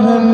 너는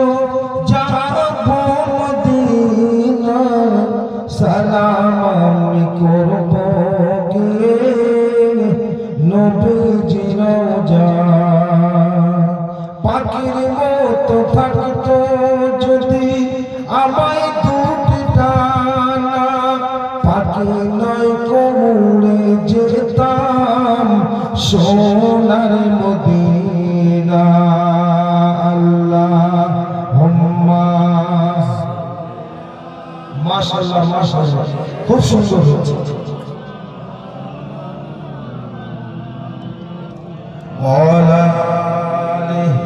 নবীজির জান পাখির মতো থাকতো যদি আমায় দুটি টানা। পাখি নয় কৌড়ে যেতাম সোনার মদিনা। আল্লাহ হুম্মা মাশাআল্লাহ মাশাআল্লাহ। খুব সুন্দর হয়েছে। ওয়ালা আলিহি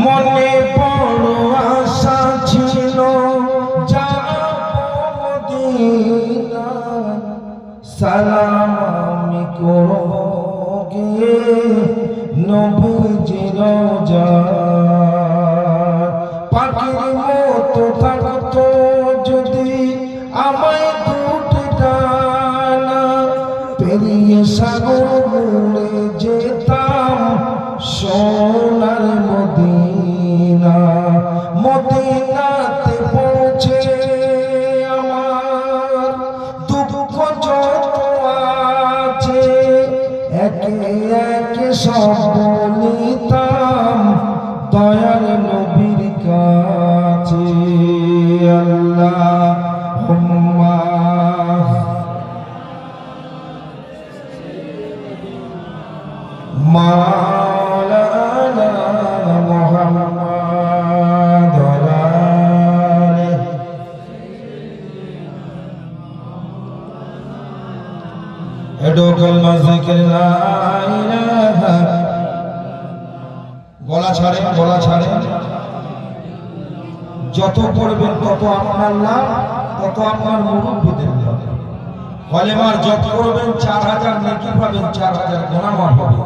মনে বড় আশা ছিল সালাম আমি করব গিয়ে নবীজির জান সাগর মুড়ে যেতাম সোনার মদিনা মদিনাতে পৌঁছে আমার দুঃখ যত আছে একে একে সব গলা ছাড়ে গলা ছাড়ে যত করবেন তত আপনার নাম তত আপনার মুরব্বীদের নাম কলেমার যত করবেন, চার হাজার নেকি পাবেন, চার হাজার গোনামার হবে।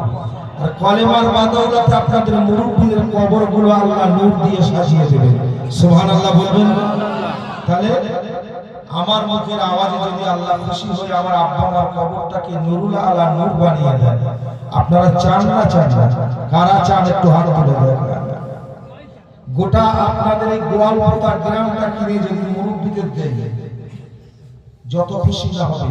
আর কলেমার বাদৌলাতে আপনাদের মুরব্বীদের কবরগুলো আল্লাহ নূর দিয়ে সাজিয়ে দেবেন। সুবহানাল্লাহ বলবেন। তাহলে আমার মুখের আওয়াজে যদি আল্লাহ খুশি হয়ে আমার আব্বা আমার কবরটাকে নুরুল আলা নূর বানিয়ে দেন, আপনারা চান না চান না? কারা চান একটু হাত তুলে দেন গোটা আপনাদের এই গোয়ালপাতা গ্রামটা কিনে যদি মুরব্বীদের দেয় যত খুশি না হবে।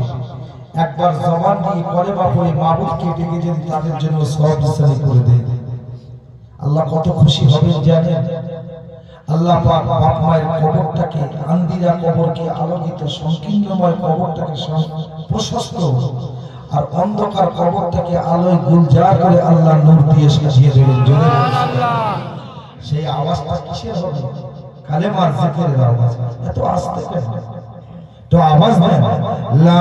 একবার জবান দিয়ে করে বা পরে মাবুদকে ডেকে যদি তাদের জন্য সব করে দেয় আল্লাহ কত খুশি হবে জানেন? আল্লাহ পাক বাপ মায়ের কবরটাকে, আন্দিরা কবরকে আলোকিত, সংকীর্ণময় কবরটাকে প্রশস্ত আর অন্ধকার কবরটাকে আলোয় গুলজার করে আল্লাহ নূর দিয়ে সাজিয়ে দেবেন সেই আওয়াজটা কিসের হবে? কালেমার জিকিরের আওয়াজ। এত আস্তে কেন? তো আওয়াজ দেন। লা